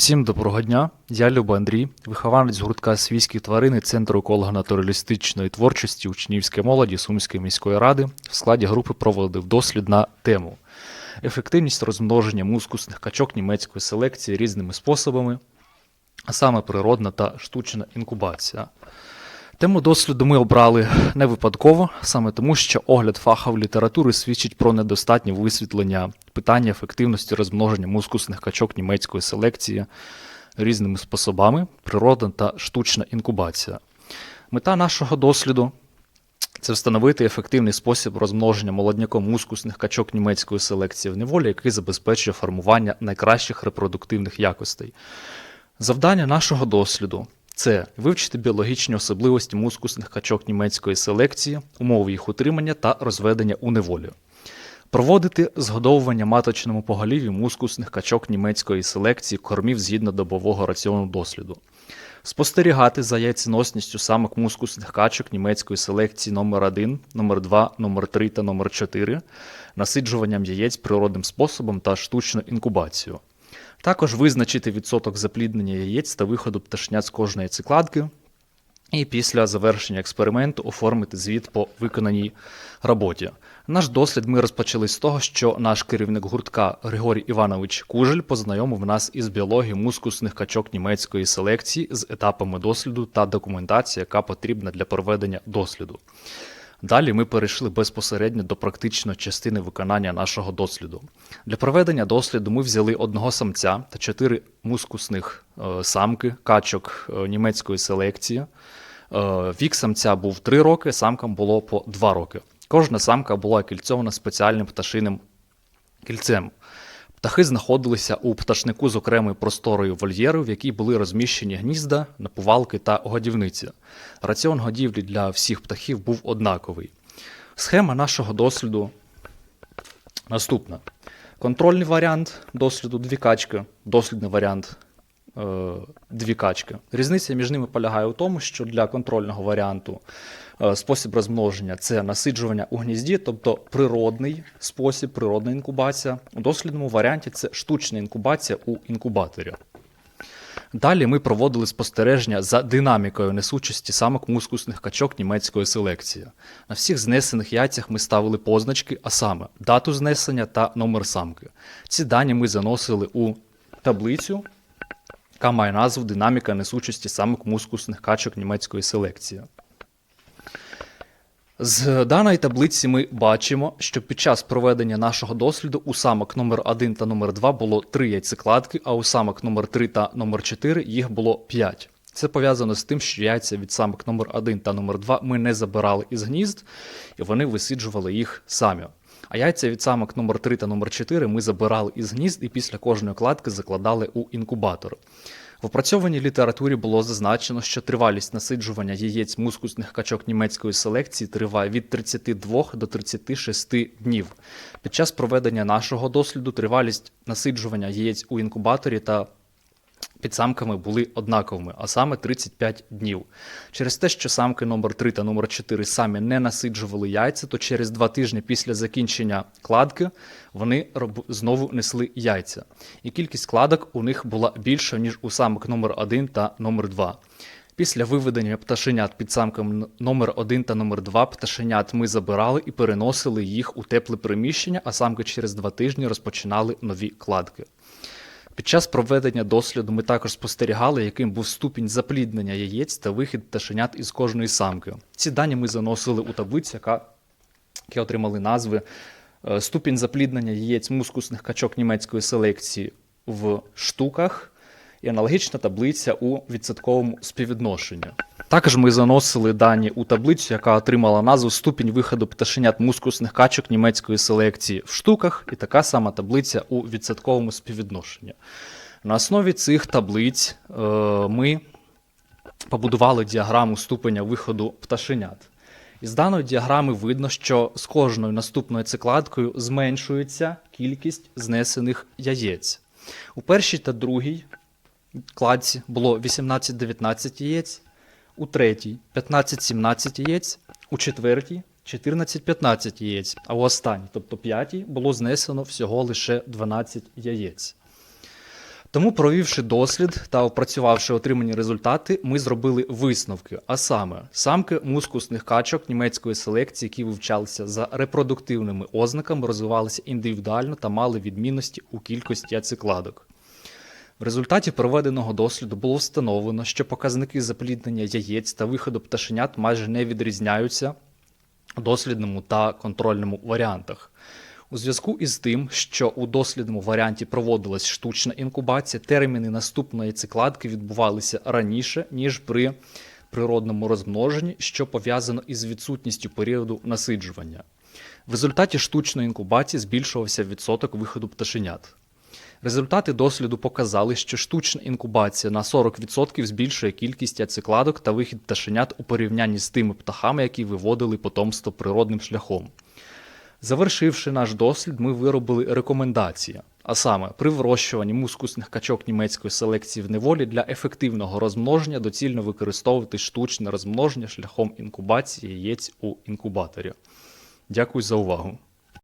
Всім доброго дня. Я Люба Андрій, вихованець гуртка свійські тварини Центру еколого-натуралістичної творчості учнівської молоді Сумської міської ради в складі групи проводив дослід на тему ефективність розмноження мускусних качок німецької селекції різними способами, а саме природна та штучна інкубація. Тему досліду ми обрали не випадково, саме тому, що огляд фахової літератури свідчить про недостатнє висвітлення питання ефективності розмноження мускусних качок німецької селекції різними способами, природна та штучна інкубація. Мета нашого досліду це встановити ефективний спосіб розмноження молодняком мускусних качок німецької селекції в неволі, який забезпечує формування найкращих репродуктивних якостей. Завдання нашого досліду це вивчити біологічні особливості мускусних качок німецької селекції, умови їх утримання та розведення у неволі. Проводити згодовування маточному поголів'ю мускусних качок німецької селекції кормів згідно добового раціону досліду. Спостерігати за яйценосністю самок мускусних качок німецької селекції номер 1 номер 2 номер 3 та номер 4 насиджуванням яєць природним способом та штучну інкубацію. Також визначити відсоток запліднення яєць та виходу пташнят з кожної цикладки, і після завершення експерименту оформити звіт по виконаній роботі. Наш дослід ми розпочали з того, що наш керівник гуртка Григорій Іванович Кужель познайомив нас із біологією мускусних качок німецької селекції з етапами досліду та документації, яка потрібна для проведення досліду. Далі ми перейшли безпосередньо до практичної частини виконання нашого досліду. Для проведення досліду ми взяли одного самця та чотири мускусних е, самки качок е, німецької селекції. Е, Вік самця був 3 роки, самкам було по 2 роки. Кожна самка була кільцьована спеціальним пташиним кільцем. Птахи знаходилися у пташнику з окремою просторою вольєру, в якій були розміщені гнізда, напувалки та годівниці. Раціон годівлі для всіх птахів був однаковий. Схема нашого досліду наступна: контрольний варіант досліду дві качки, дослідний варіант дві качки. Різниця між ними полягає у тому, що для контрольного варіанту е, спосіб розмноження це насиджування у гнізді, тобто природний спосіб, природна інкубація. У дослідному варіанті це штучна інкубація у інкубаторі. Далі ми проводили спостереження за динамікою несучості самок мускусних качок німецької селекції. На всіх знесених яйцях ми ставили позначки, а саме дату знесення та номер самки. Ці дані ми заносили у таблицю, яка має назву Динаміка несучості самок мускусних качок німецької селекції. З даної таблиці ми бачимо, що під час проведення нашого досліду у самок номер 1 та номер 2 було 3 яйцекладки, а у самок номер 3 та номер 4 їх було 5. Це пов'язано з тим, що яйця від самок номер 1 та номер 2 ми не забирали із гнізд, і вони висиджували їх самі. А яйця від самок номер 3 та номер 4 ми забирали із гнізд і після кожної кладки закладали у інкубатор. В опрацьованій літературі було зазначено, що тривалість насиджування яєць мускусних качок німецької селекції триває від 32 до 36 днів. Під час проведення нашого досліду тривалість насиджування яєць у інкубаторі та під самками були однаковими, а саме 35 днів. Через те, що самки номер 3 та номер 4 самі не насиджували яйця, то через два тижні після закінчення кладки вони знову несли яйця. І кількість кладок у них була більша, ніж у самок номер 1 та номер 2. Після виведення пташенят під самками номер 1 та номер 2 пташенят ми забирали і переносили їх у тепле приміщення, а самки через два тижні розпочинали нові кладки. Під час проведення досліду ми також спостерігали, яким був ступінь запліднення яєць та вихід пташенят із кожної самки. Ці дані ми заносили у таблицю, яка, які отримали назви е, ступінь запліднення яєць мускусних качок німецької селекції в штуках і аналогічна таблиця у відсотковому співвідношенні. Також ми заносили дані у таблицю, яка отримала назву ступінь виходу пташенят мускусних качок німецької селекції в штуках, і така сама таблиця у відсотковому співвідношенні. На основі цих таблиць е, ми побудували діаграму ступеня виходу пташенят. Із даної діаграми видно, що з кожною наступною цикладкою зменшується кількість знесених яєць. У першій та другій кладці було 18-19 яєць, у третій 15-17 яєць, у четвертій 14-15 яєць, а у останній, тобто п'ятій, було знесено всього лише 12 яєць. Тому, провівши дослід та опрацювавши отримані результати, ми зробили висновки. А саме, самки мускусних качок німецької селекції, які вивчалися за репродуктивними ознаками, розвивалися індивідуально та мали відмінності у кількості ацикладок. В результаті проведеного досліду було встановлено, що показники запліднення яєць та виходу пташенят майже не відрізняються у дослідному та контрольному варіантах. У зв'язку із тим, що у дослідному варіанті проводилась штучна інкубація, терміни наступної цикладки відбувалися раніше, ніж при природному розмноженні, що пов'язано із відсутністю періоду насиджування. В результаті штучної інкубації збільшувався відсоток виходу пташенят. Результати досліду показали, що штучна інкубація на 40% збільшує кількість яйцекладок та вихід пташенят у порівнянні з тими птахами, які виводили потомство природним шляхом. Завершивши наш дослід, ми виробили рекомендації. А саме, при вирощуванні мускусних качок німецької селекції в неволі для ефективного розмноження доцільно використовувати штучне розмноження шляхом інкубації яєць у інкубаторі. Дякую за увагу.